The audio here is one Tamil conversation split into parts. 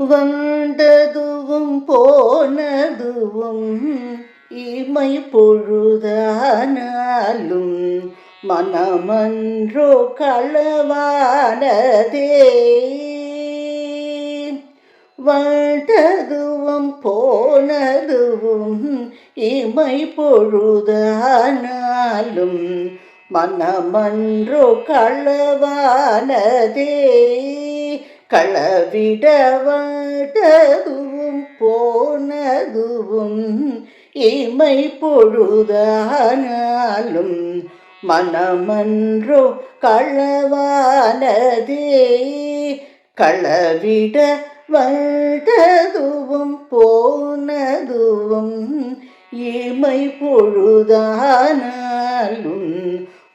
வந்ததுவும் போனதுவும் இமை பொழுதானாலும் மனமன்றோ களவானதே. வந்ததுவும் போனதுவும் இமை பொழுதானாலும் மனமன்றோ களவானதே. களவிடவாட்டதுவும் போனதுவும் இமை பொழுதானாலும் மனமன்றோ களவானதே. களவிட வந்ததுவும் போனதுவும் இமை பொழுதானாலும்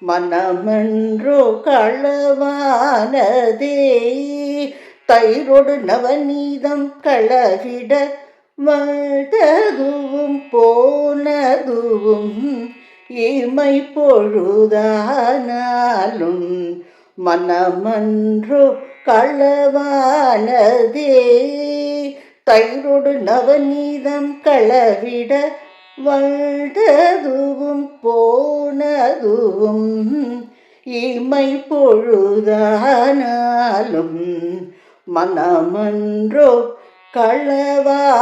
மனமன்றோ களவானதே. தயிரோடு நவநீதம் களவிட வந்ததுவும் போனதுவும் இமை பொழுதானாலும் மனமன்றோ களவானதே. தயிரோடு நவநீதம் களவிட வந்ததுவும் போனதுவும் இமை பொழுதானாலும் மனமன்றோ களவானதே.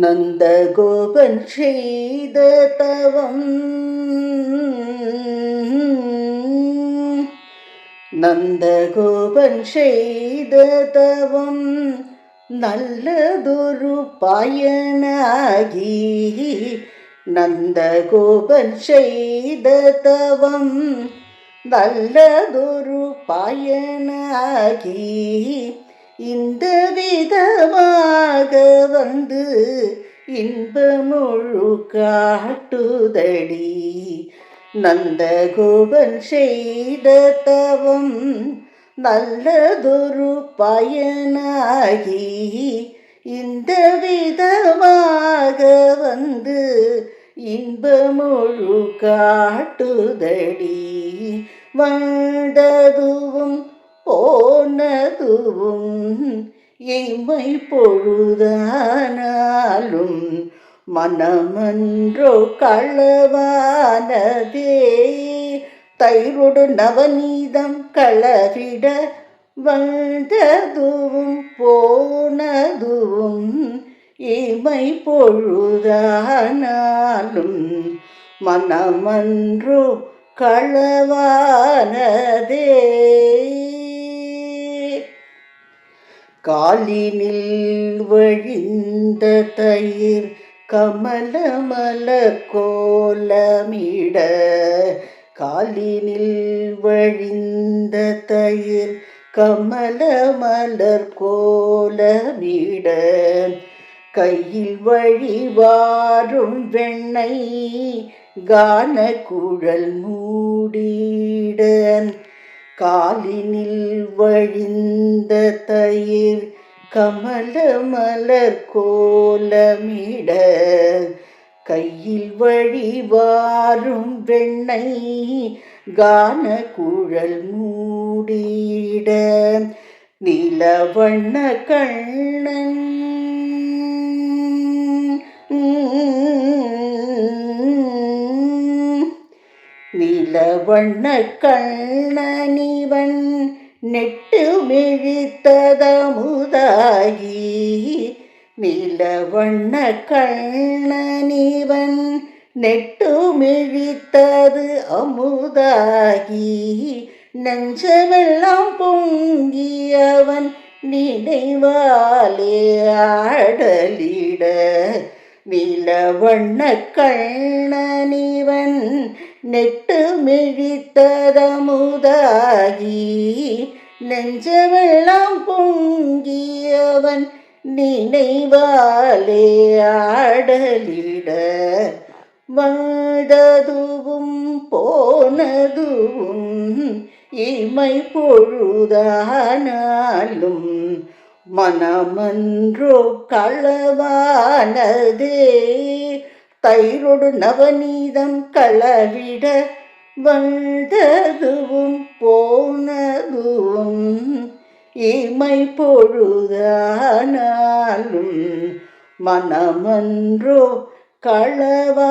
நந்தகோபன் செய்த தவம் நந்தகோபன் செய்த தவம் நல்லதொரு பயனாகி நந்தகோபன் செய்த தவம் நல்லதொரு பயனாகி இந்த விதமாக வந்து இன்பமுழு காட்டுதடி. நந்தகோபன் செய்த தவம் நல்லதொரு பயனாகி இந்த விதமாக வந்து இன்பமுழு காட்டுதடி. வந்ததுவும் போனதுவும் எய்மை பொழுதானாலும் மனமன்றோ களவானதே. தயிரொடு நவநீதம் களவிட வந்ததுவும் போனதுவும் இமை பொழுதானாலும் மனமன்று களவானதே. காலினில் வழிந்த தயிர் கமலமலர் கோலமிட காலினில் வழிந்த தயிர் கமல மலர் கோலமிட கையில் வழிவாரும் வெண்ணை கான குழல் மூடிட. காலினில் வழிந்த தயிர் கமல மலர் கோலமிட கையில் வழிவாரும் வெண்ணெய் கான குழல் மூடிட. நிலவண்ண கண்ணன். நிலவண்ண கண்ணனிவன் நெட்டு மிழித்ததமுதாகி நீல வண்ண கண்ணனிவன் நெட்டு மிழித்தது அமுதாகி நெஞ்சமெல்லாம் பொங்கியவன் நினைவாலே ஆடலிட நிலவண்ண கண்ணனிவன் நெட்டு மிழித்ததமுதாகி நெஞ்சமெல்லாம் பொங்கியவன் நினைவாலே ஆடலிட வந்ததுவும் போனதுவும் இமை பொழுதானாலும் மனமன்றோ களவானதே. தயிரோடு நவநீதம் களவிட வந்ததுவும் போனதுவும் இமை பொழுதானாலும் மனமன்றோ களவானதே.